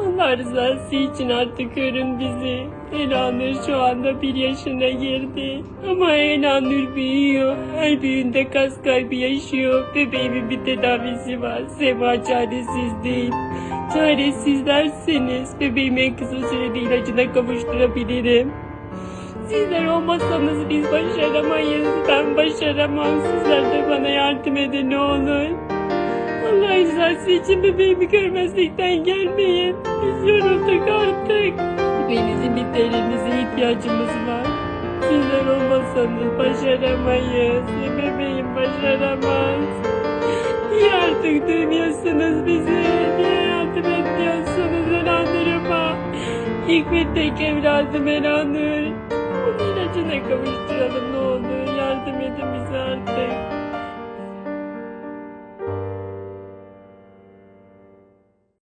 Allah rızası için artık görün bizi. Elanur şu anda bir yaşına girdi. Ama Elanur büyüyor. Her büyüğünde kas kaybı yaşıyor. Bebeğimin bir tedavisi var. Sema çaresiz değil. Çaresizlerseniz bebeğimi en kısa sürede ilacına kavuşturabilirim. Sizler olmasanız biz başaramayız. Ben başaramam. Sizler de bana yardım edin ne olur. Allah rızası için bebeğimi görmezlikten gelmeyin. Biz yorulduk artık. Bebeğinizin bitlerinize ihtiyacımız var. Sizler olmasanız başaramayız. Bebeğim başaramaz. Niye artık duymuyorsunuz bizi? Niye yardım etmiyorsunuz Elanur'uma? Hikmet tek evladım Elanur. Onun ilacına kavuşturalım ne olur.